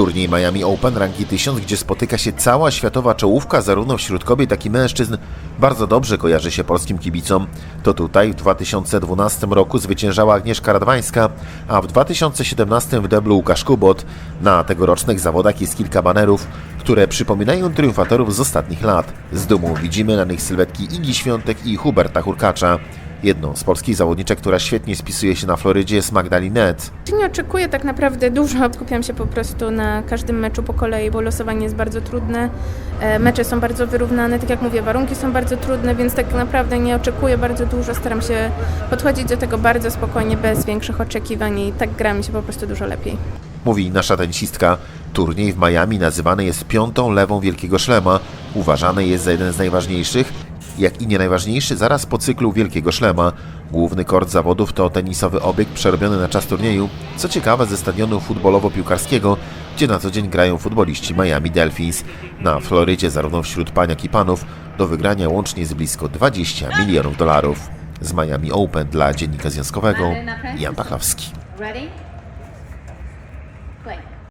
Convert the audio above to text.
Turniej Miami Open ranki 1000, gdzie spotyka się cała światowa czołówka, zarówno wśród kobiet, jak i mężczyzn, bardzo dobrze kojarzy się polskim kibicom. To tutaj w 2012 roku zwyciężała Agnieszka Radwańska, a w 2017 wydobył Łukasz Kubot. Na tegorocznych zawodach jest kilka banerów, które przypominają triumfatorów z ostatnich lat. Z dumą widzimy na nich sylwetki Igi Świątek i Huberta Hurkacza. Jedną z polskich zawodniczek, która świetnie spisuje się na Florydzie jest Magdalinet. Nie oczekuję tak naprawdę dużo. Skupiam się po prostu na każdym meczu po kolei, bo losowanie jest bardzo trudne. E, Mecze są bardzo wyrównane, tak jak mówię, warunki są bardzo trudne, więc tak naprawdę nie oczekuję bardzo dużo. Staram się podchodzić do tego bardzo spokojnie, bez większych oczekiwań i tak gra mi się po prostu dużo lepiej. Mówi nasza tenisistka. Turniej w Miami nazywany jest piątą lewą Wielkiego Szlema. Uważany jest za jeden z najważniejszych, jak i nie najważniejszy zaraz po cyklu Wielkiego Szlema. Główny kort zawodów to tenisowy obiekt przerobiony na czas turnieju, co ciekawe ze stadionu futbolowo-piłkarskiego, gdzie na co dzień grają futboliści Miami Dolphins. Na Florydzie zarówno wśród pań jak i panów do wygrania łącznie jest blisko 20 milionów dolarów. Z Miami Open dla Dziennika Związkowego Jan Pachlowski. Ready? Play.